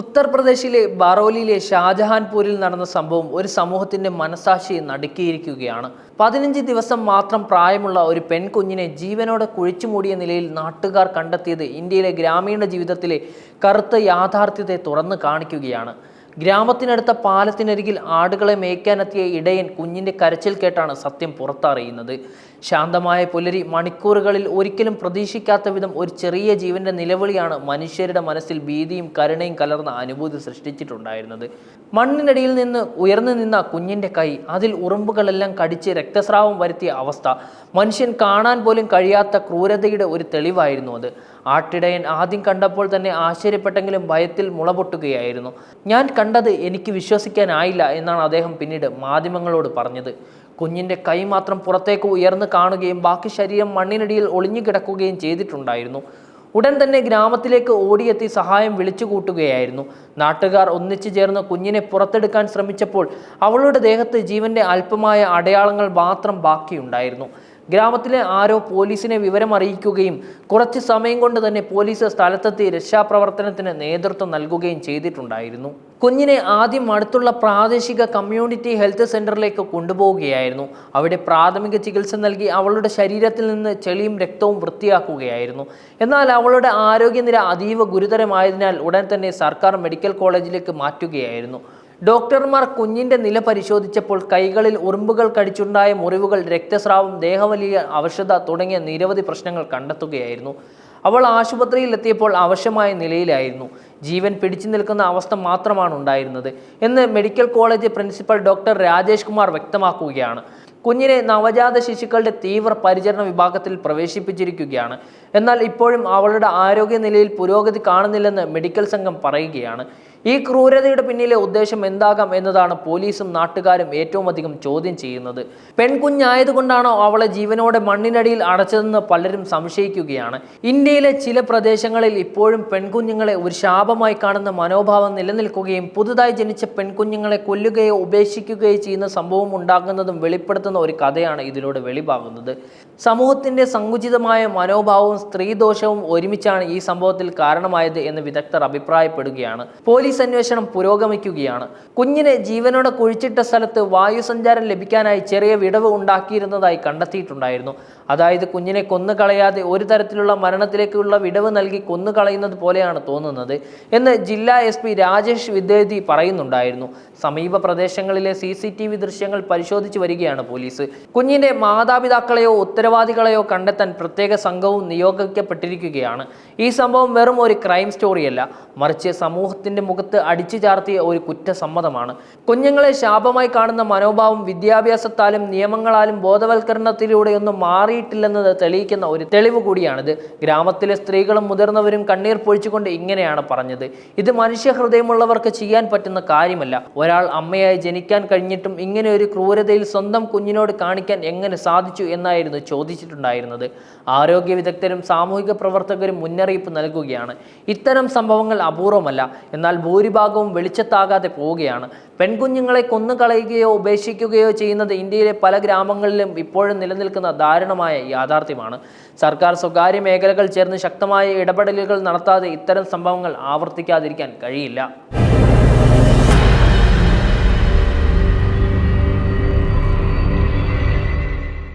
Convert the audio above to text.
ഉത്തർപ്രദേശിലെ ബാറോലിയിലെ ഷാജഹാൻപൂരിൽ നടന്ന സംഭവം ഒരു സമൂഹത്തിന്റെ മനസാക്ഷിയെ നടുക്കിയിരിക്കുകയാണ്. പതിനഞ്ച് ദിവസം മാത്രം പ്രായമുള്ള ഒരു പെൺകുഞ്ഞിനെ ജീവനോടെ കുഴിച്ചുമൂടിയ നിലയിൽ നാട്ടുകാർ കണ്ടെത്തിയത് ഇന്ത്യയിലെ ഗ്രാമീണ ജീവിതത്തിലെ കറുത്ത യാഥാർത്ഥ്യത്തെ തുറന്നു കാണിക്കുകയാണ്. ഗ്രാമത്തിനടുത്ത പാലത്തിനരികിൽ ആടുകളെ മേയ്ക്കാനെത്തിയ ഇടയൻ കുഞ്ഞിന്റെ കരച്ചിൽ കേട്ടാണ് സത്യം പുറത്തറിയുന്നത്. ശാന്തമായ പുലരി മണിക്കൂറുകളിൽ ഒരിക്കലും പ്രതീക്ഷിക്കാത്ത വിധം ഒരു ചെറിയ ജീവന്റെ നിലവിളിയാണ് മനുഷ്യരുടെ മനസ്സിൽ ഭീതിയും കരുണയും കലർന്ന അനുഭൂതി സൃഷ്ടിച്ചിട്ടുണ്ടായിരുന്നത്. മണ്ണിനടിയിൽ നിന്ന് ഉയർന്നു നിന്ന കുഞ്ഞിന്റെ കൈ അതിൽ ഉറുമ്പുകളെല്ലാം കടിച്ച് രക്തസ്രാവം വരുത്തിയ അവസ്ഥ മനുഷ്യൻ കാണാൻ പോലും കഴിയാത്ത ക്രൂരതയുടെ ഒരു തെളിവായിരുന്നു അത്. ആട്ടിടയൻ ആദ്യം കണ്ടപ്പോൾ തന്നെ ആശ്ചര്യപ്പെട്ടെങ്കിലും ഭയത്തിൽ മുളപൊട്ടുകയായിരുന്നു ഞാൻ കണ്ടത് എനിക്ക് വിശ്വസിക്കാനായില്ല എന്നാണ് അദ്ദേഹം പിന്നീട് മാധ്യമങ്ങളോട് പറഞ്ഞത്. കുഞ്ഞിന്റെ കൈ മാത്രം പുറത്തേക്ക് ഉയർന്നു കാണുകയും ബാക്കി ശരീരം മണ്ണിനടിയിൽ ഒളിഞ്ഞു കിടക്കുകയും ചെയ്തിട്ടുണ്ടായിരുന്നു. ഉടൻ തന്നെ ഗ്രാമത്തിലേക്ക് ഓടിയെത്തി സഹായം വിളിച്ചു കൂട്ടുകയായിരുന്നു നാട്ടുകാർ ഒന്നിച്ചു ചേർന്ന് കുഞ്ഞിനെ പുറത്തെടുക്കാൻ ശ്രമിച്ചപ്പോൾ അവളുടെ ദേഹത്ത് ജീവന്റെ അല്പമായ അടയാളങ്ങൾ മാത്രം ബാക്കിയുണ്ടായിരുന്നു. ഗ്രാമത്തിലെ ആരോ പോലീസിനെ വിവരം അറിയിക്കുകയും കുറച്ച് സമയം കൊണ്ട് തന്നെ പോലീസ് സ്ഥലത്തെത്തി രക്ഷാപ്രവർത്തനത്തിന് നേതൃത്വം നൽകുകയും ചെയ്തിട്ടുണ്ടായിരുന്നു. കുഞ്ഞിനെ ആദ്യം അടുത്തുള്ള പ്രാദേശിക കമ്മ്യൂണിറ്റി ഹെൽത്ത് സെന്ററിലേക്ക് കൊണ്ടുപോവുകയായിരുന്നു. അവിടെ പ്രാഥമിക ചികിത്സ നൽകി അവളുടെ ശരീരത്തിൽ നിന്ന് ചെളിയും രക്തവും വൃത്തിയാക്കുകയായിരുന്നു. എന്നാൽ അവളുടെ ആരോഗ്യനില അതീവ ഗുരുതരമായതിനാൽ ഉടൻ തന്നെ സർക്കാർ മെഡിക്കൽ കോളേജിലേക്ക് മാറ്റുകയായിരുന്നു. ഡോക്ടർമാർ കുഞ്ഞിന്റെ നില പരിശോധിച്ചപ്പോൾ കൈകളിൽ ഉറുമ്പുകൾ കടിച്ചുണ്ടായ മുറിവുകൾ രക്തസ്രാവം ദേഹവലിയ അവശത തുടങ്ങിയ നിരവധി പ്രശ്നങ്ങൾ കണ്ടെത്തുകയായിരുന്നു. അവൾ ആശുപത്രിയിൽ എത്തിയപ്പോൾ അവശമായ നിലയിലായിരുന്നു. ജീവൻ പിടിച്ചു നിൽക്കുന്ന അവസ്ഥ മാത്രമാണ് ഉണ്ടായിരുന്നത് എന്ന് medical college principal doctor Rajesh Kumar വ്യക്തമാക്കുകയാണ്. കുഞ്ഞിനെ നവജാത ശിശുക്കളുടെ തീവ്ര പരിചരണ വിഭാഗത്തിൽ പ്രവേശിപ്പിച്ചിരിക്കുകയാണ്. എന്നാൽ ഇപ്പോഴും അവളുടെ ആരോഗ്യനിലയിൽ പുരോഗതി കാണുന്നില്ലെന്ന് മെഡിക്കൽ സംഘം പറയുകയാണ്. ഈ ക്രൂരതയുടെ പിന്നിലെ ഉദ്ദേശം എന്താകാം എന്നതാണ് പോലീസും നാട്ടുകാരും ഏറ്റവും അധികം ചോദ്യം ചെയ്യുന്നത്. പെൺകുഞ്ഞായതുകൊണ്ടാണോ അവളെ ജീവനോടെ മണ്ണിനടിയിൽ അടച്ചതെന്ന് പലരും സംശയിക്കുകയാണ്. ഇന്ത്യയിലെ ചില പ്രദേശങ്ങളിൽ ഇപ്പോഴും പെൺകുഞ്ഞുങ്ങളെ ഒരു ശാപമായി കാണുന്ന മനോഭാവം നിലനിൽക്കുകയും പുതുതായി ജനിച്ച പെൺകുഞ്ഞുങ്ങളെ കൊല്ലുകയോ ഉപേക്ഷിക്കുകയോ ചെയ്യുന്ന സംഭവം ഉണ്ടാകുന്നതും വെളിപ്പെടുത്തുന്ന ഒരു കഥയാണ് ഇതിലൂടെ വെളിവാകുന്നത്. സമൂഹത്തിന്റെ സങ്കുചിതമായ മനോഭാവവും സ്ത്രീദോഷവും ഒരുമിച്ചാണ് ഈ സംഭവത്തിൽ കാരണമായത് എന്ന് വിദഗ്ധർ അഭിപ്രായപ്പെടുകയാണ്. പോലീസ് അന്വേഷണം പുരോഗമിക്കുകയാണ്. കുഞ്ഞിനെ ജീവനോടെ കുഴിച്ചിട്ട സ്ഥലത്ത് വായുസഞ്ചാരം ലഭിക്കാനായി ചെറിയ വിടവ് ഉണ്ടാക്കിയിരുന്നതായി കണ്ടെത്തിയിട്ടുണ്ടായിരുന്നു. അതായത് കുഞ്ഞിനെ കൊന്നു കളയാതെ ഒരു തരത്തിലുള്ള മരണത്തിലേക്കുള്ള വിടവ് നൽകി കൊന്നുകളയുന്നത് പോലെയാണ് തോന്നുന്നത് എന്ന് ജില്ലാ എസ് പി രാജേഷ് വിദ്യാർത്ഥി പറയുന്നുണ്ടായിരുന്നു. സമീപ പ്രദേശങ്ങളിലെ സി സി ടി വി ദൃശ്യങ്ങൾ പരിശോധിച്ചു വരികയാണ് പോലീസ്. കുഞ്ഞിന്റെ മാതാപിതാക്കളെയോ ഉത്തരവാദികളെയോ കണ്ടെത്താൻ പ്രത്യേക സംഘവും നിയോഗിക്കപ്പെട്ടിരിക്കുകയാണ്. ഈ സംഭവം വെറും ഒരു ക്രൈം സ്റ്റോറിയല്ല മറിച്ച് സമൂഹത്തിന്റെ മുഖത്ത് അടിച്ചു ചാർത്തിയ ഒരു കുറ്റസമ്മതമാണ്. കുഞ്ഞുങ്ങളെ ശാപമായി കാണുന്ന മനോഭാവം വിദ്യാഭ്യാസത്താലും നിയമങ്ങളാലും ബോധവൽക്കരണത്തിലൂടെയൊന്നും മാറിയിട്ടില്ലെന്നത് തെളിയിക്കുന്ന ഒരു തെളിവ് കൂടിയാണിത്. ഗ്രാമത്തിലെ സ്ത്രീകളും മുതിർന്നവരും കണ്ണീർ പൊഴിച്ചുകൊണ്ട് ഇങ്ങനെയാണ് പറഞ്ഞത്. ഇത് മനുഷ്യ ഹൃദയമുള്ളവർക്ക് ചെയ്യാൻ പറ്റുന്ന കാര്യമല്ല. ഒരാൾ അമ്മയായി ജനിക്കാൻ കഴിഞ്ഞിട്ടും ഇങ്ങനെ ഒരു ക്രൂരതയിൽ സ്വന്തം കുഞ്ഞിനോട് കാണിക്കാൻ എങ്ങനെ സാധിച്ചു എന്നായിരുന്നു ചോദിച്ചിട്ടുണ്ടായിരുന്നത്. ആരോഗ്യ വിദഗ്ധരും സാമൂഹിക പ്രവർത്തകരും മുന്നറിയിപ്പ് നൽകുകയാണ്. ഇത്തരം സംഭവങ്ങൾ അപൂർവമല്ല. എന്നാൽ ഭൂരിഭാഗവും വെളിച്ചത്താകാതെ പോവുകയാണ്. പെൺകുഞ്ഞുങ്ങളെ കൊന്നുകളയുകയോ ഉപേക്ഷിക്കുകയോ ചെയ്യുന്നത് ഇന്ത്യയിലെ പല ഗ്രാമങ്ങളിലും ഇപ്പോഴും നിലനിൽക്കുന്ന ദാരുണമായ യാഥാർത്ഥ്യമാണ്. സർക്കാർ സ്വകാര്യ മേഖലകൾ ചേർന്ന് ശക്തമായ ഇടപെടലുകൾ നടത്താതെ ഇത്തരം സംഭവങ്ങൾ ആവർത്തിക്കാതിരിക്കാൻ കഴിയില്ല.